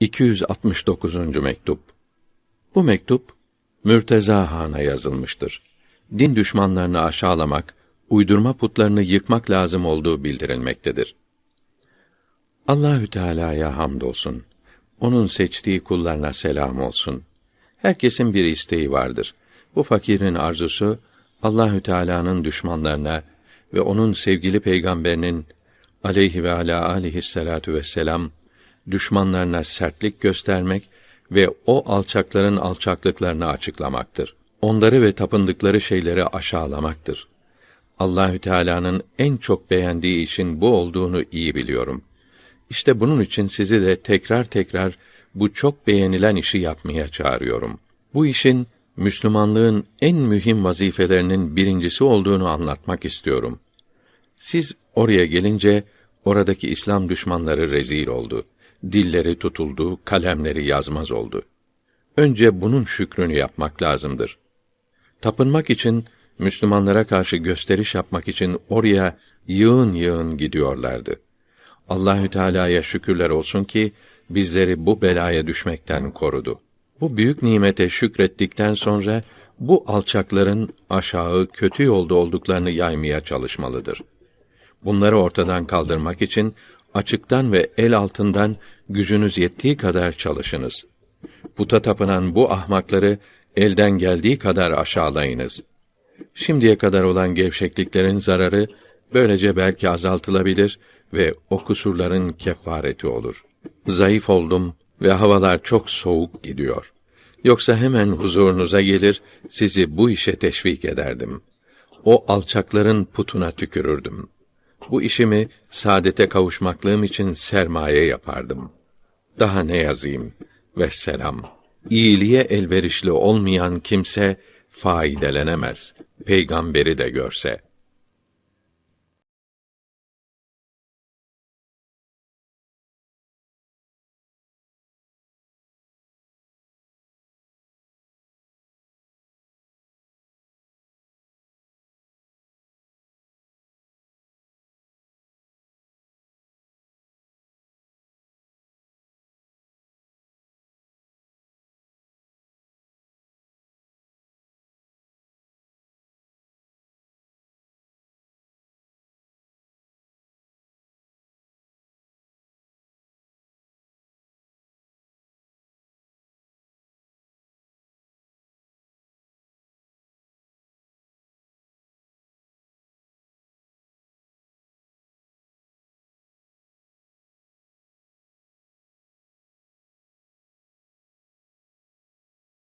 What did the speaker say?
269. mektup. Bu mektup Mürteza Han'a yazılmıştır. Din düşmanlarını aşağılamak, uydurma putlarını yıkmak lazım olduğu bildirilmektedir. Allahü Teala'ya hamdolsun. Onun seçtiği kullarına selam olsun. Herkesin bir isteği vardır. Bu fakirin arzusu Allahü Teala'nın düşmanlarına ve onun sevgili peygamberinin aleyhi ve ala aleyhissalatu vesselam düşmanlarına sertlik göstermek ve o alçakların alçaklıklarını açıklamaktır. Onları ve tapındıkları şeyleri aşağılamaktır. Allahü Teala'nın en çok beğendiği işin bu olduğunu iyi biliyorum. İşte bunun için sizi de tekrar tekrar bu çok beğenilen işi yapmaya çağırıyorum. Bu işin Müslümanlığın en mühim vazifelerinin birincisi olduğunu anlatmak istiyorum. Siz oraya gelince oradaki İslam düşmanları rezil oldu. Dilleri tutuldu, kalemleri yazmaz oldu. Önce bunun şükrünü yapmak lazımdır. Tapınmak için Müslümanlara karşı gösteriş yapmak için oraya yığın yığın gidiyorlardı. Allahü Teala'ya şükürler olsun ki bizleri bu belaya düşmekten korudu. Bu büyük nimete şükrettikten sonra bu alçakların aşağı kötü yolda olduklarını yaymaya çalışmalıdır. Bunları ortadan kaldırmak için açıktan ve el altından gücünüz yettiği kadar çalışınız. Puta tapınan bu ahmakları elden geldiği kadar aşağılayınız. Şimdiye kadar olan gevşekliklerin zararı böylece belki azaltılabilir ve o kusurların kefareti olur. Zayıf oldum ve havalar çok soğuk gidiyor. Yoksa hemen huzurunuza gelir, sizi bu işe teşvik ederdim. O alçakların putuna tükürürdüm. Bu işimi saadete kavuşmaklığım için sermaye yapardım. Daha ne yazayım? Vesselam. İyiliğe elverişli olmayan kimse faidelenemez. Peygamberi de görse.